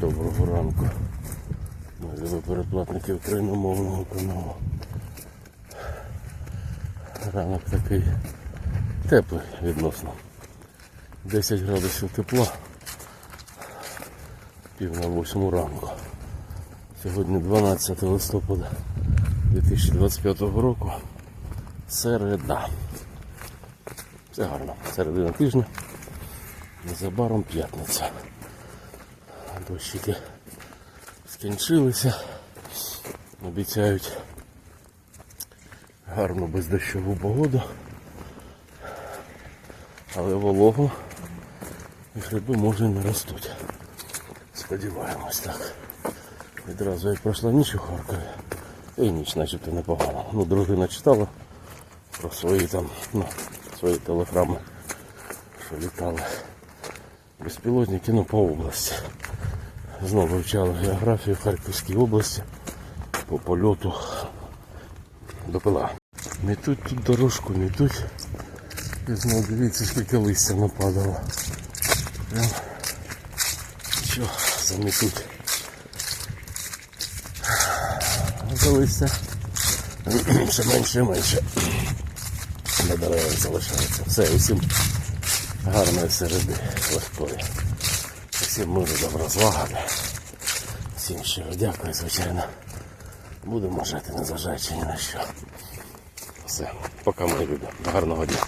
Доброго ранку. Мої любі передплатники україномовного каналу. Ранок такий теплий відносно. 10 градусів тепла. Пів на восьму ранку. Сьогодні 12 листопада 2025 року. Середа. Все гарно. Середина тижня. Незабаром п'ятниця. Дощики скінчилися. Обіцяють гарну бездощову погоду. Але вологу і гриби може не ростуть. Сподіваємось так. Відразу як пройшла ніч у Харкові. І ніч начебто непогано. Ну, дружина читала про свої там, ну, свої телеграми, що літали безпілотники, ну, по області. Знову вивчали географію в Харківській області по польоту до пила. Метуть тут дорожку, метуть. І знову дивіться, скільки листя нападало. Прям що заметуть. Листя все менше менше. На деревах залишається. Все, усім гарної середи легкої. Всім миру, добра, злагоди. Всім щиро дякую, звичайно. Будемо жити, незважаючи ні на що. Все, поки мої люди. Гарного дня.